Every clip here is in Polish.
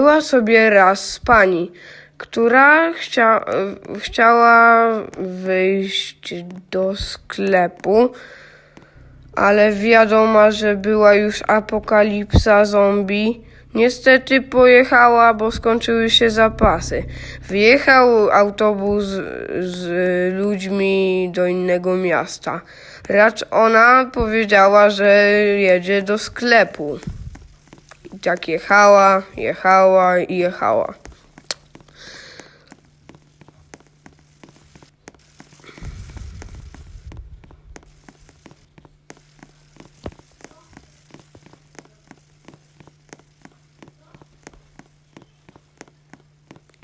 Była sobie raz pani, która chcia, chciała wyjść do sklepu, ale wiadomo, że była już apokalipsa zombie. Niestety pojechała, bo skończyły się zapasy. Wjechał autobus z ludźmi do innego miasta. Racz ona powiedziała, że jedzie do sklepu. Tak jechała, jechała i jechała.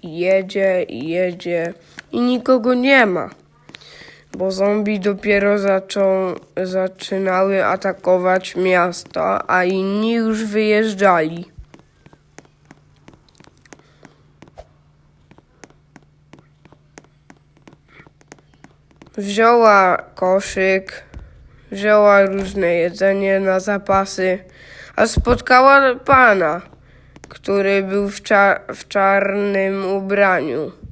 Jedzie jedzie i nikogo nie ma. Bo zombie dopiero zaczą, zaczynały atakować miasto, a inni już wyjeżdżali. Wzięła koszyk, wzięła różne jedzenie na zapasy, a spotkała pana, który był w, cza- w czarnym ubraniu.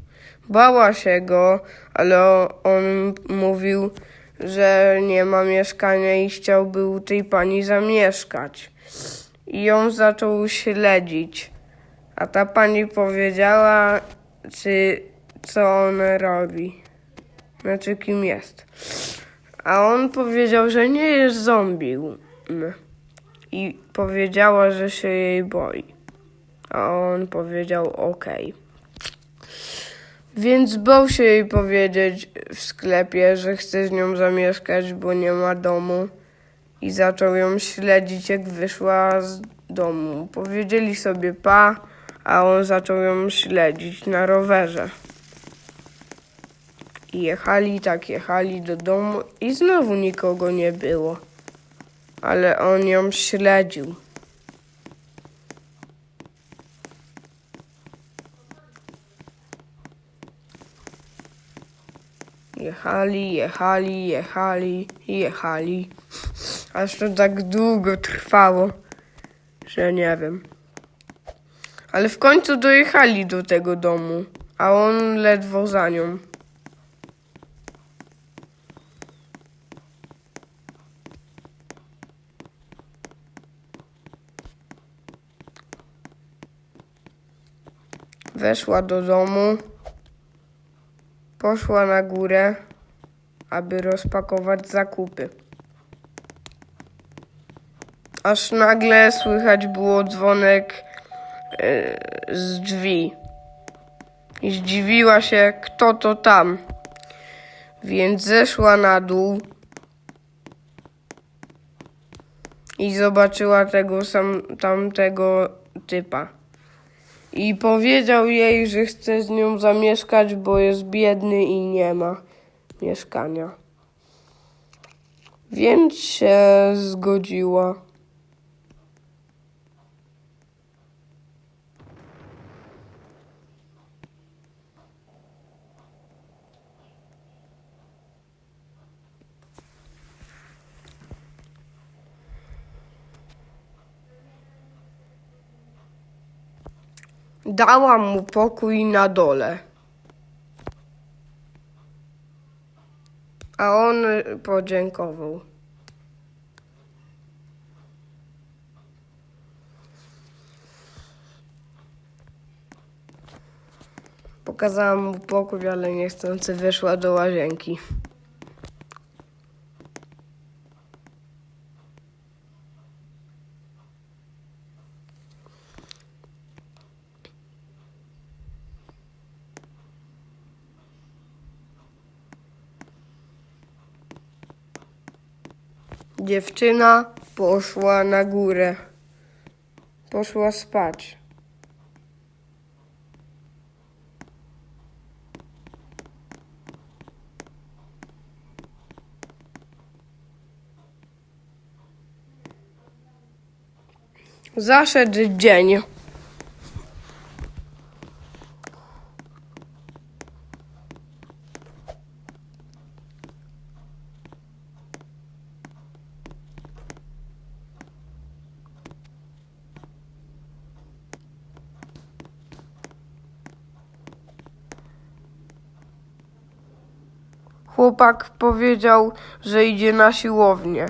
Bała się go, ale on mówił, że nie ma mieszkania i chciałby u tej pani zamieszkać. I ją zaczął śledzić. A ta pani powiedziała, czy co on robi. Znaczy kim jest. A on powiedział, że nie jest zombie. I powiedziała, że się jej boi. A on powiedział okej. Więc bał się jej powiedzieć w sklepie, że chce z nią zamieszkać, bo nie ma domu. I zaczął ją śledzić, jak wyszła z domu. Powiedzieli sobie pa, a on zaczął ją śledzić na rowerze. I jechali, tak jechali do domu i znowu nikogo nie było. Ale on ją śledził. Jechali, jechali, jechali, jechali. Aż to tak długo trwało, że nie wiem. Ale w końcu dojechali do tego domu, a on ledwo za nią. Weszła do domu. Poszła na górę, aby rozpakować zakupy. Aż nagle słychać było dzwonek e, z drzwi. I zdziwiła się, kto to tam. Więc zeszła na dół i zobaczyła tego sam, tamtego typa. I powiedział jej, że chce z nią zamieszkać, bo jest biedny i nie ma mieszkania. Więc się zgodziła. Dałam mu pokój na dole. A on podziękował. Pokazałam mu pokój, ale niechcący wyszła do łazienki. Dziewczyna poszła na górę. Poszła spać. Zaszedł dzień. Chłopak powiedział, że idzie na siłownię.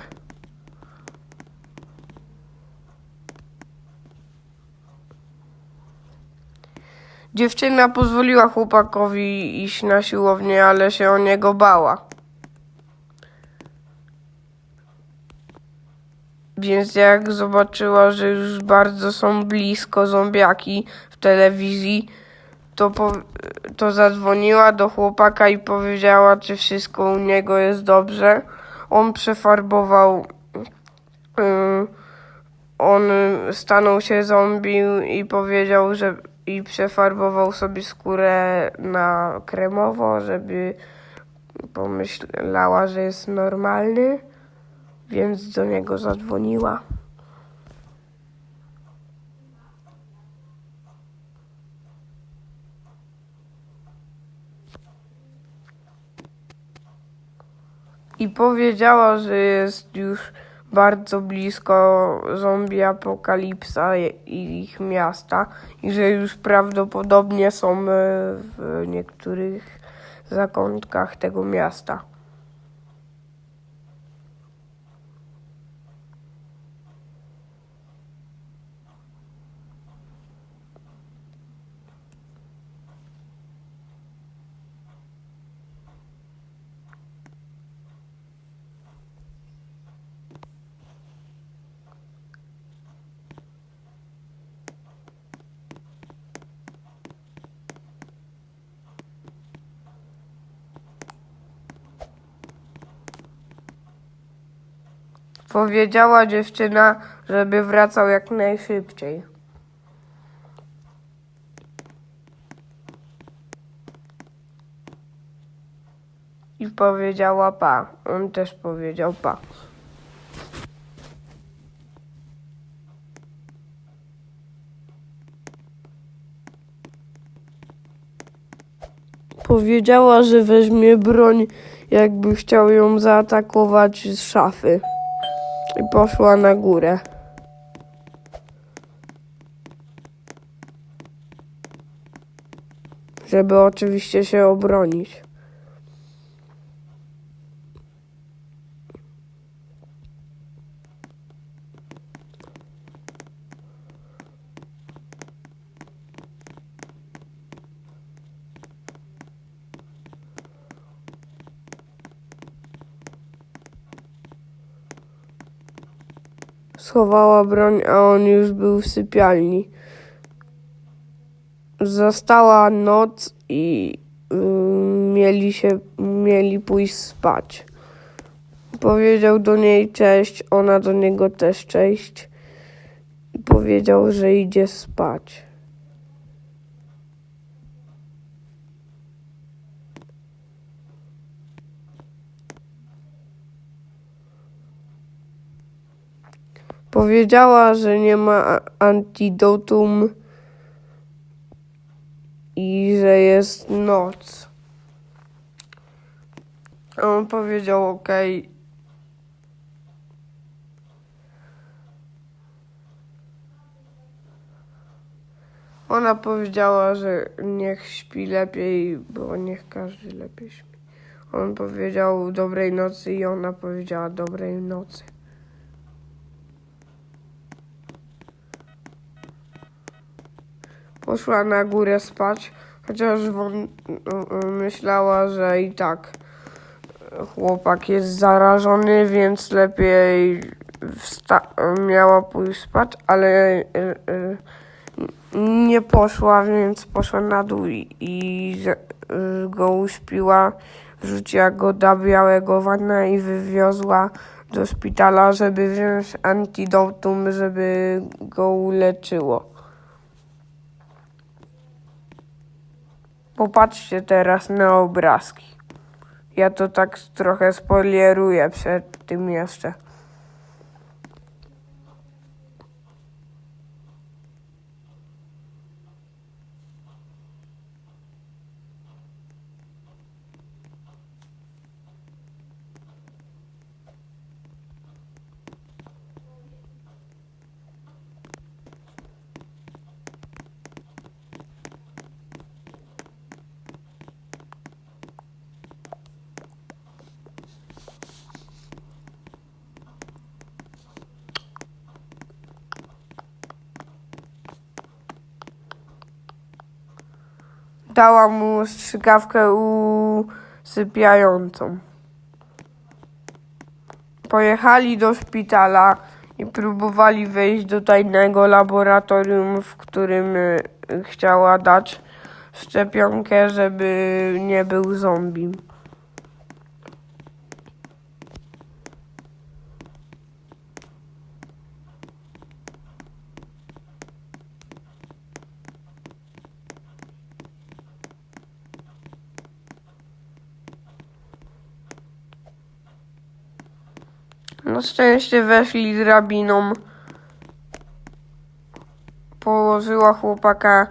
Dziewczyna pozwoliła chłopakowi iść na siłownię, ale się o niego bała. Więc jak zobaczyła, że już bardzo są blisko zombiaki w telewizji, to, to zadzwoniła do chłopaka i powiedziała, czy wszystko u niego jest dobrze. On przefarbował. y, on stanął się zombie i powiedział, że i przefarbował sobie skórę na kremowo, żeby pomyślała, że jest normalny, więc do niego zadzwoniła. I powiedziała, że jest już bardzo blisko zombie apokalipsa i ich miasta i że już prawdopodobnie są e, w niektórych zakątkach tego miasta. Powiedziała dziewczyna, żeby wracał jak najszybciej. I powiedziała pa. On też powiedział pa. Powiedziała, że weźmie broń, jakby chciał ją zaatakować z szafy. I poszła na górę. Żeby oczywiście się obronić. Schowała broń, a on już był w sypialni. Została noc i y, mieli się, mieli pójść spać. Powiedział do niej cześć, ona do niego też cześć. Powiedział, że idzie spać. Powiedziała, że nie ma antidotum i że jest noc. A On powiedział ok. Ona powiedziała, że niech śpi lepiej, bo niech każdy lepiej śpi. On powiedział dobrej nocy i ona powiedziała dobrej nocy. Poszła na górę spać, chociaż won- myślała, że i tak chłopak jest zarażony, więc lepiej miała pójść spać, ale y, y, nie poszła, więc poszła na dół i, y, go uśpiła, rzuciła go do białego wana i wywiozła do szpitala, żeby wziąć antidotum, żeby go uleczyło. Popatrzcie teraz na obrazki. Ja to tak trochę spoileruję przed tym jeszcze. Dała mu strzykawkę usypiającą. Pojechali do szpitala i próbowali wejść do tajnego laboratorium, w którym y, chciała dać szczepionkę, żeby nie był zombie. Na szczęście weszli drabiną. Położyła chłopaka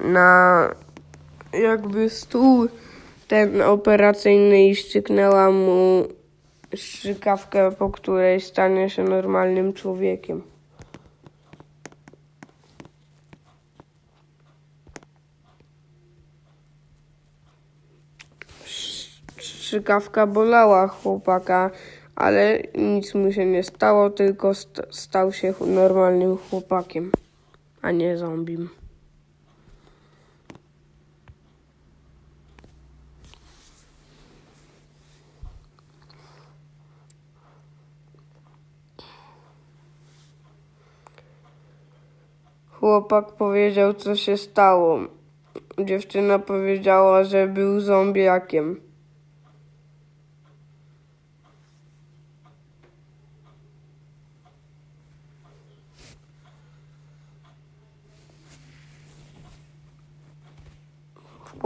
na jakby stół ten operacyjny i szczyknęła mu strzykawkę, po której stanie się normalnym człowiekiem. Strzykawka bolała chłopaka, ale nic mu się nie stało, tylko st- stał się normalnym chłopakiem, a nie zombim. Chłopak powiedział, co się stało. Dziewczyna powiedziała, że był zombiakiem.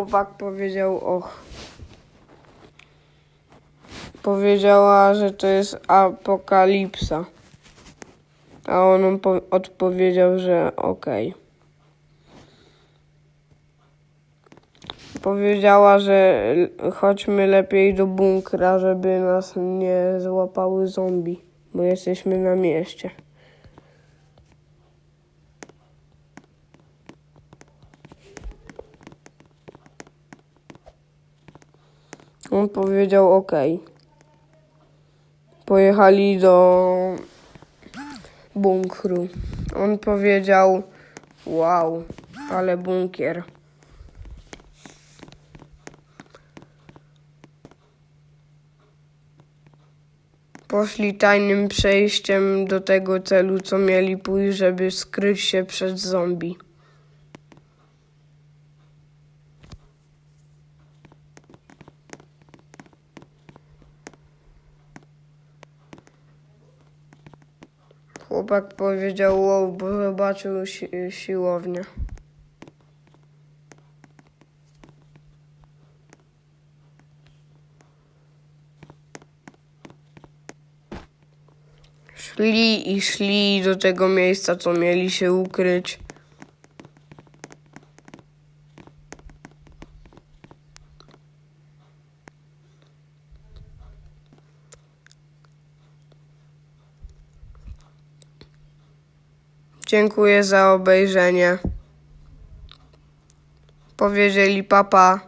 Chłopak powiedział och. Powiedziała, że to jest apokalipsa. A on po- odpowiedział, że okej. Powiedziała, że chodźmy lepiej do bunkra, żeby nas nie złapały zombie, bo jesteśmy na mieście. On powiedział ok. Pojechali do bunkru. On powiedział wow, ale bunkier. Poszli tajnym przejściem do tego celu, co mieli pójść, żeby skryć się przed zombie. Chłopak powiedział wow, bo zobaczył si- siłownię. Szli i szli do tego miejsca, co mieli się ukryć. Dziękuję za obejrzenie. Powiedzieli papa.